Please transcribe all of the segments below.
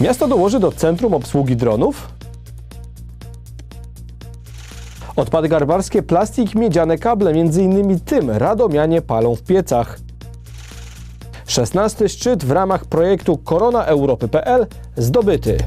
Miasto dołoży do centrum obsługi dronów? Odpady garbarskie, plastik, miedziane kable, innymi tym radomianie palą w piecach. 16 szczyt w ramach projektu Korona Europy.pl zdobyty.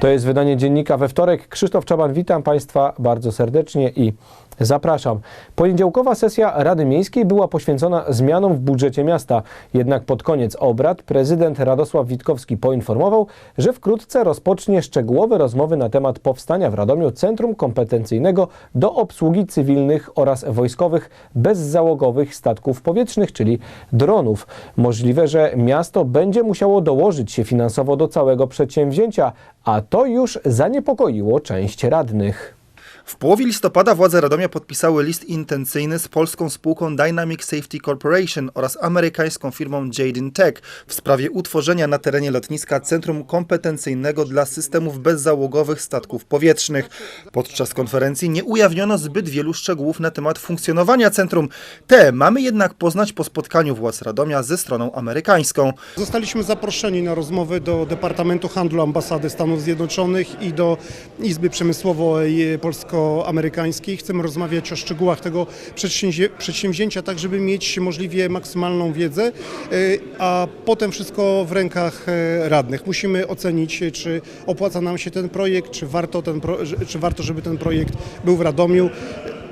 To jest wydanie dziennika we wtorek. Krzysztof Czaban, witam Państwa bardzo serdecznie i zapraszam. Poniedziałkowa sesja Rady Miejskiej była poświęcona zmianom w budżecie miasta. Jednak pod koniec obrad prezydent Radosław Witkowski poinformował, że wkrótce rozpocznie szczegółowe rozmowy na temat powstania w Radomiu Centrum Kompetencyjnego do obsługi cywilnych oraz wojskowych bezzałogowych statków powietrznych, czyli dronów. Możliwe, że miasto będzie musiało dołożyć się finansowo do całego przedsięwzięcia, a to już zaniepokoiło część radnych. W połowie listopada władze Radomia podpisały list intencyjny z polską spółką Dynamic Safety Corporation oraz amerykańską firmą Jadin Tech w sprawie utworzenia na terenie lotniska Centrum Kompetencyjnego dla Systemów Bezzałogowych Statków Powietrznych. Podczas konferencji nie ujawniono zbyt wielu szczegółów na temat funkcjonowania centrum. Te mamy jednak poznać po spotkaniu władz Radomia ze stroną amerykańską. Zostaliśmy zaproszeni na rozmowy do Departamentu Handlu Ambasady Stanów Zjednoczonych i do Izby Przemysłowej Polsko-Amerykańskiej. Chcemy rozmawiać o szczegółach tego przedsięwzię- przedsięwzięcia, tak żeby mieć możliwie maksymalną wiedzę, y, a potem wszystko w rękach e, radnych. Musimy ocenić, e, czy opłaca nam się ten projekt, czy warto, ten pro, czy warto żeby ten projekt był w Radomiu.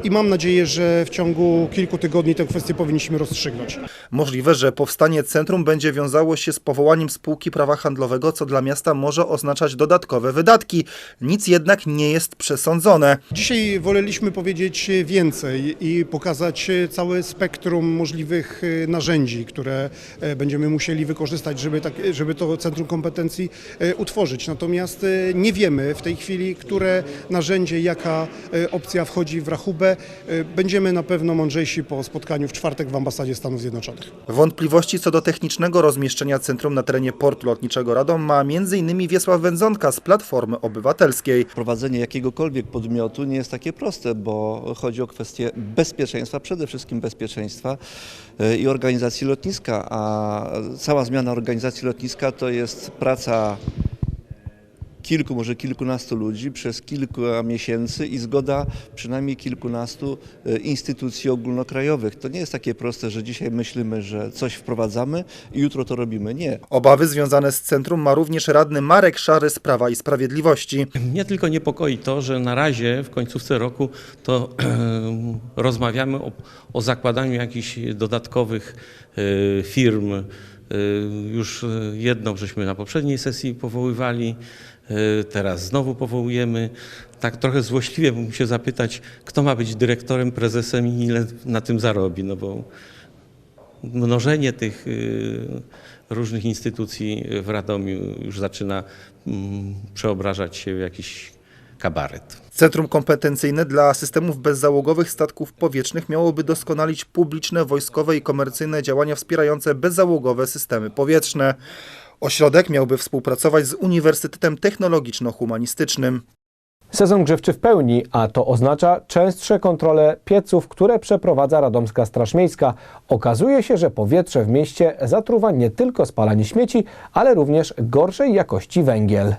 I mam nadzieję, że w ciągu kilku tygodni tę kwestię powinniśmy rozstrzygnąć. Możliwe, że powstanie centrum będzie wiązało się z powołaniem spółki prawa handlowego, co dla miasta może oznaczać dodatkowe wydatki. Nic jednak nie jest przesądzone. Dzisiaj woleliśmy powiedzieć więcej i pokazać całe spektrum możliwych e, narzędzi, które e, będziemy musieli wykorzystać, żeby, tak, żeby to centrum kompetencji e, utworzyć. Natomiast nie wiemy w tej chwili, które narzędzie, jaka opcja wchodzi w rachubę. E, Będziemy na pewno mądrzejsi po spotkaniu w czwartek w ambasadzie Stanów Zjednoczonych. Wątpliwości co do technicznego rozmieszczenia centrum na terenie portu lotniczego Radom ma m.in. Wiesław Wędzonka z Platformy Obywatelskiej. Prowadzenie jakiegokolwiek podmiotu nie jest takie proste, bo chodzi o kwestię bezpieczeństwa, przede wszystkim bezpieczeństwa e, i organizacji lotniska, a cała zmiana organizacji lotniska to jest praca kilku, może kilkunastu ludzi przez kilka miesięcy i zgoda przynajmniej kilkunastu e, instytucji ogólnokrajowych. To nie jest takie proste, że dzisiaj myślimy, że coś wprowadzamy i jutro to robimy. Nie. Obawy związane z centrum ma również radny Marek Szary z Prawa i Sprawiedliwości. Mnie tylko niepokoi to, że na razie w końcówce roku to rozmawiamy o, o zakładaniu jakichś dodatkowych e, firm. E, Już jedną żeśmy na poprzedniej sesji powoływali, teraz znowu powołujemy. Tak trochę złośliwie bym się zapytać, kto ma być dyrektorem, prezesem i ile na tym zarobi, no bo mnożenie tych y, różnych instytucji w Radomiu już zaczyna mm, przeobrażać się w jakiś kabaret. Centrum kompetencyjne dla systemów bezzałogowych statków powietrznych miałoby doskonalić publiczne, wojskowe i komercyjne działania wspierające bezzałogowe systemy powietrzne. Ośrodek miałby współpracować z Uniwersytetem Technologiczno-Humanistycznym. Sezon grzewczy w pełni, a to oznacza częstsze kontrole pieców, które przeprowadza Radomska Straż Miejska. Okazuje się, że powietrze w mieście zatruwa nie tylko spalanie śmieci, ale również gorszej jakości węgiel.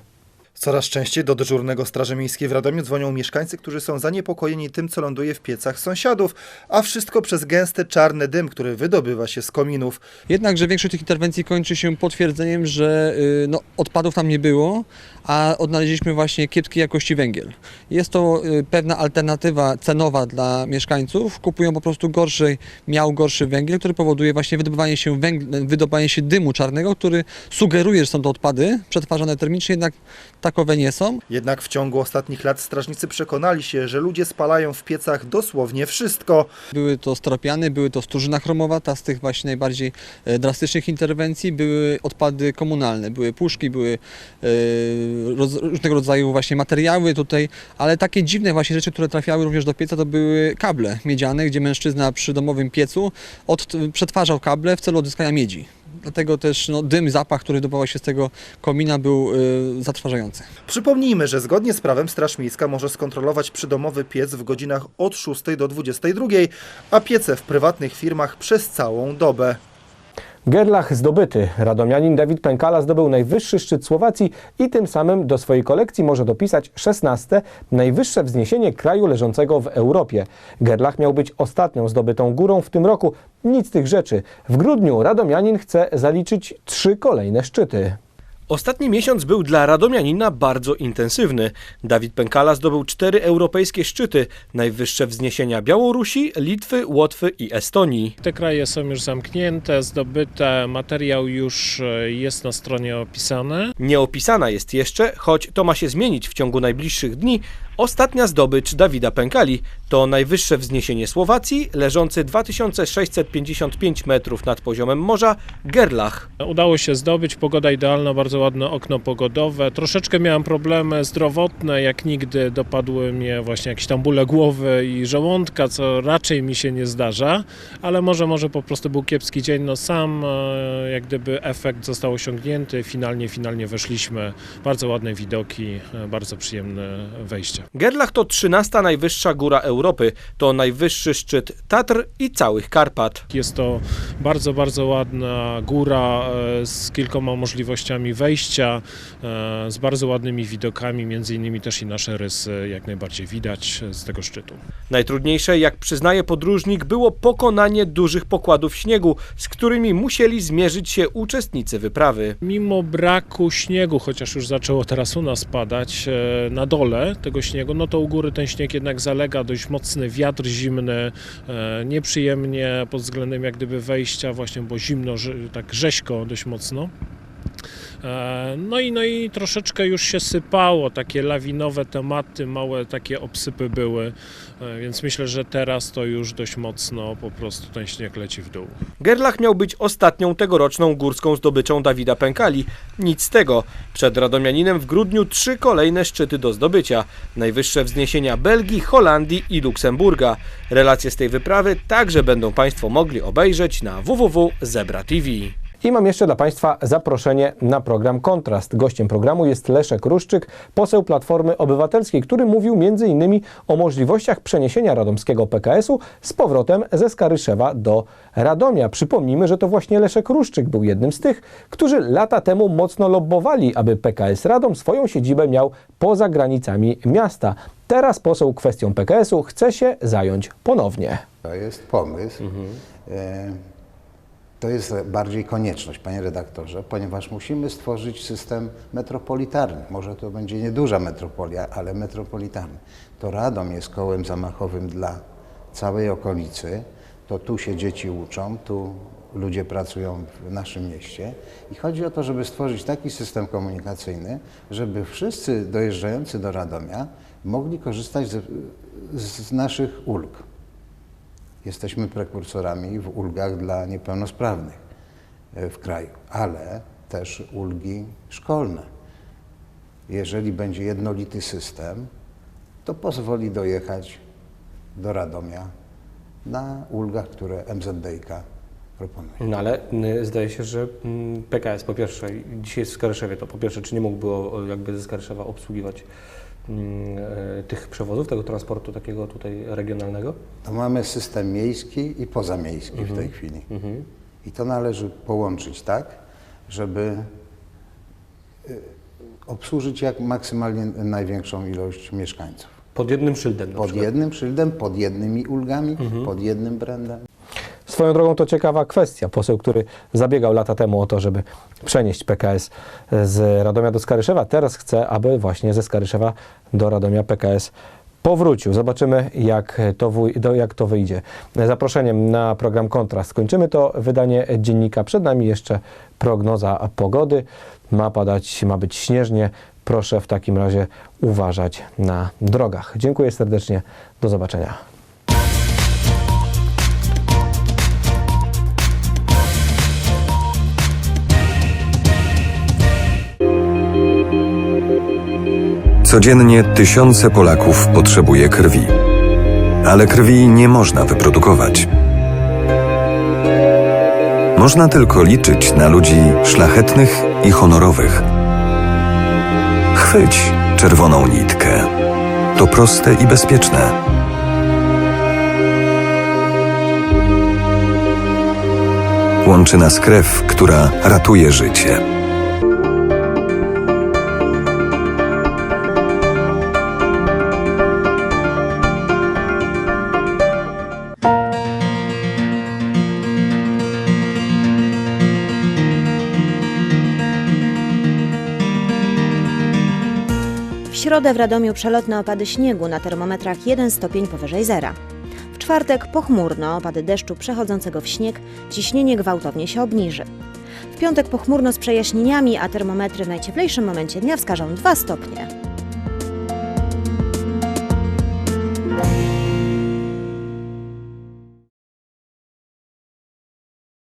Coraz częściej do dyżurnego Straży Miejskiej w Radomiu dzwonią mieszkańcy, którzy są zaniepokojeni tym, co ląduje w piecach sąsiadów, a wszystko przez gęsty czarny dym, który wydobywa się z kominów. Jednakże większość tych interwencji kończy się potwierdzeniem, że y, no, odpadów tam nie było, a odnaleźliśmy właśnie kiepskiej jakości węgiel. Jest to y, pewna alternatywa cenowa dla mieszkańców. Kupują po prostu gorszy, miał gorszy węgiel, który powoduje właśnie wydobywanie się, węgl, wydobywanie się dymu czarnego, który sugeruje, że są to odpady przetwarzane termicznie, jednak takowe nie są. Jednak w ciągu ostatnich lat strażnicy przekonali się, że ludzie spalają w piecach dosłownie wszystko. Były to stropiany, były to sturzyna chromowata, z tych właśnie najbardziej e, drastycznych interwencji były odpady komunalne, były puszki, były e, roz, różnego rodzaju właśnie materiały tutaj, ale takie dziwne właśnie rzeczy, które trafiały również do pieca, to były kable miedziane, gdzie mężczyzna przy domowym piecu od, przetwarzał kable w celu odzyskania miedzi. Dlatego też no, dym, zapach, który dobywał się z tego komina był e, zatrważający. Przypomnijmy, że zgodnie z prawem Straż Miejska może skontrolować przydomowy piec w godzinach od 6 do 22, a piece w prywatnych firmach przez całą dobę. Gerlach zdobyty. Radomianin Dawid Pękala zdobył najwyższy szczyt Słowacji i tym samym do swojej kolekcji może dopisać 16. najwyższe wzniesienie kraju leżącego w Europie. Gerlach miał być ostatnią zdobytą górą w tym roku. Nic tych rzeczy. W grudniu Radomianin chce zaliczyć trzy kolejne szczyty. Ostatni miesiąc był dla Radomianina bardzo intensywny. Dawid Pękala zdobył cztery europejskie szczyty, najwyższe wzniesienia Białorusi, Litwy, Łotwy i Estonii. Te kraje są już zamknięte, zdobyte, materiał już e, jest na stronie opisany. Nieopisana jest jeszcze, choć to ma się zmienić w ciągu najbliższych dni, ostatnia zdobycz Dawida Pękali. To najwyższe wzniesienie Słowacji, leżący 2655 metrów nad poziomem morza, Gerlach. Udało się zdobyć, pogoda idealna, bardzo ładne okno pogodowe. Troszeczkę miałem problemy zdrowotne, jak nigdy dopadły mnie właśnie jakieś tam bóle głowy i żołądka, co raczej mi się nie zdarza, ale może może po prostu był kiepski dzień, no sam e, jak gdyby efekt został osiągnięty, finalnie, finalnie weszliśmy, bardzo ładne widoki, e, bardzo przyjemne wejście. Gerlach to 13 najwyższa góra Europy, to najwyższy szczyt Tatr i całych Karpat. Jest to bardzo, bardzo ładna góra e, z kilkoma możliwościami wejścia, e, z bardzo ładnymi widokami, między innymi też i nasze rysy jak najbardziej widać z tego szczytu. Najtrudniejsze, jak przyznaje podróżnik, było pokonanie dużych pokładów śniegu, z którymi musieli zmierzyć się uczestnicy wyprawy. Mimo braku śniegu, chociaż już zaczęło teraz u nas padać e, na dole tego śniegu, no to u góry ten śnieg jednak zalega, dość mocny wiatr zimny, e, nieprzyjemnie pod względem jak gdyby wejścia właśnie, bo zimno, tak rzeźko dość mocno. E, No i, no i troszeczkę już się sypało, takie lawinowe tematy, małe takie obsypy były, e, więc myślę, że teraz to już dość mocno po prostu ten śnieg leci w dół. Gerlach miał być ostatnią tegoroczną górską zdobyczą Dawida Pękali. Nic z tego. Przed Radomianinem w grudniu trzy kolejne szczyty do zdobycia. Najwyższe wzniesienia Belgii, Holandii i Luksemburga. Relacje z tej wyprawy także będą Państwo mogli obejrzeć na www.zebra TV. I mam jeszcze dla Państwa zaproszenie na program Kontrast. Gościem programu jest Leszek Ruszczyk, poseł Platformy Obywatelskiej, który mówił m.in. o możliwościach przeniesienia radomskiego PKS-u z powrotem ze Skaryszewa do Radomia. Przypomnijmy, że to właśnie Leszek Ruszczyk był jednym z tych, którzy lata temu mocno lobbowali, aby PKS Radom swoją siedzibę miał poza granicami miasta. Teraz poseł kwestią PKS-u chce się zająć ponownie. To jest pomysł. E, To jest bardziej konieczność, panie redaktorze, ponieważ musimy stworzyć system metropolitarny. Może to będzie nieduża metropolia, ale metropolitarny. To Radom jest kołem zamachowym dla całej okolicy. To tu się dzieci uczą, tu ludzie pracują w naszym mieście. I chodzi o to, żeby stworzyć taki system komunikacyjny, żeby wszyscy dojeżdżający do Radomia mogli korzystać z, z naszych ulg. Jesteśmy prekursorami w ulgach dla niepełnosprawnych e, w kraju, ale też ulgi szkolne. Jeżeli będzie jednolity system, to pozwoli dojechać do Radomia na ulgach, które MZDiK proponuje. No ale y, zdaje się, że mm, PKS po pierwsze, dzisiaj jest w Skaryszewie, to po pierwsze, czy nie mógłby jakby ze Skaryszewa obsługiwać tych przewozów, tego transportu takiego tutaj regionalnego? To mamy system miejski i pozamiejski w tej chwili. I to należy połączyć tak, żeby y, obsłużyć jak maksymalnie największą ilość mieszkańców. Pod jednym szyldem Pod przykład. jednym szyldem, pod jednymi ulgami, pod jednym brandem. Swoją drogą to ciekawa kwestia. Poseł, który zabiegał lata temu o to, żeby przenieść PKS z Radomia do Skaryszewa, teraz chce, aby właśnie ze Skaryszewa do Radomia PKS powrócił. Zobaczymy, jak to, jak to wyjdzie. Zaproszeniem na program Kontrast. Kończymy to wydanie dziennika. Przed nami jeszcze prognoza pogody. Ma padać, ma być śnieżnie. Proszę w takim razie uważać na drogach. Dziękuję serdecznie. Do zobaczenia. Codziennie tysiące Polaków potrzebuje krwi. Ale krwi nie można wyprodukować. Można tylko liczyć na ludzi szlachetnych i honorowych. Chwyć czerwoną nitkę. To proste i bezpieczne. Łączy nas krew, która ratuje życie. Środę w Radomiu przelotne opady śniegu na termometrach 1 stopień powyżej zera. W czwartek pochmurno, opady deszczu przechodzącego w śnieg, ciśnienie gwałtownie się obniży. W piątek pochmurno z przejaśnieniami, a termometry w najcieplejszym momencie dnia wskażą 2 stopnie.